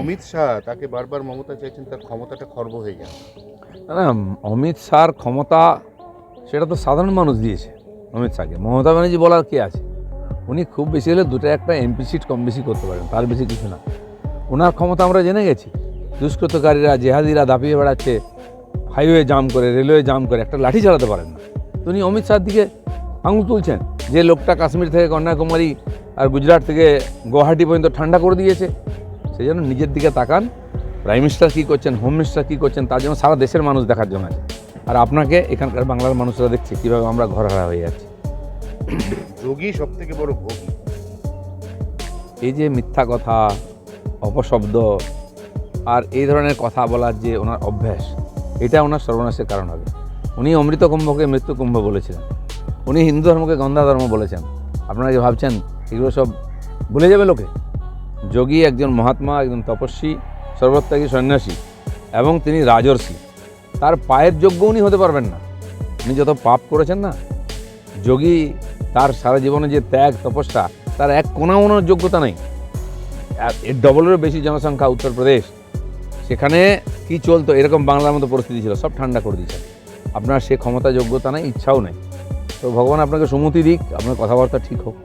অমিত শাহ তাকে বারবার মমতা চাইছেন, তার ক্ষমতাটা খর্ব হয়ে গেল। অমিত শাহর ক্ষমতা, সেটা তো সাধারণ মানুষ দিয়েছে অমিত শাহকে। মমতা ব্যানার্জি বলার কে আছে? উনি খুব বেশি হলে দুটো একটা এমপি সিট কম বেশি করতে পারেন, তার বেশি কিছু না। ওনার ক্ষমতা আমরা জেনে গেছি। দুষ্কৃতকারীরা, জেহাদিরা দাপিয়ে বেড়াচ্ছে, হাইওয়ে জাম করে, রেলওয়ে জাম করে, একটা লাঠি চালাতে পারেন না। তো উনি অমিত শাহর দিকে আঙুল তুলছেন যে লোকটা কাশ্মীর থেকে কন্যাকুমারী আর গুজরাট থেকে গুয়াহাটি পর্যন্ত ঠান্ডা করে দিয়েছে। সেই জন্য নিজের দিকে তাকান। প্রাইম মিনিস্টার কী করছেন হোম মিনিস্টার কী করছেন তার জন্য সারা দেশের মানুষ দেখার জন্য আছে। আর আপনাকে এখানকার বাংলার মানুষরা দেখছে কীভাবে আমরা ঘর হারা হয়ে যাচ্ছি। যোগী সব থেকে বড় ভোগী। এই যে মিথ্যা কথা অপশব্দ আর এই ধরনের কথা বলার যে ওনার অভ্যাস এটা ওনার সর্বনাশের কারণ হবে। উনি অমৃত কুম্ভকে মৃত্যু কুম্ভ বলেছিলেন। উনি হিন্দু ধর্মকে গন্ধা ধর্ম বলেছেন। আপনারা কি ভাবছেন এগুলো সব ভুলে যাবে লোকে? যোগী একজন মহাত্মা, একজন তপস্বী, সর্বত্যাগী সন্ন্যাসী এবং তিনি রাজর্ষি। তার পায়ের যোগ্য উনি হতে পারবেন না। উনি যত পাপ করেছেন না, যোগী তার সারা জীবনে যে ত্যাগ, তপস্যা, তার এক কোনাওনার যোগ্যতা নেই। এর ডবলেরও বেশি জনসংখ্যা উত্তরপ্রদেশ সেখানে কি চলতো, এরকম বাংলার মতো পরিস্থিতি ছিল, সব ঠান্ডা করে দিয়েছে। আপনার সে ক্ষমতা যোগ্যতা নেই, ইচ্ছাও নেই। তো ভগবান আপনাকে সুমতি দিক, আপনার কথাবার্তা ঠিক হোক।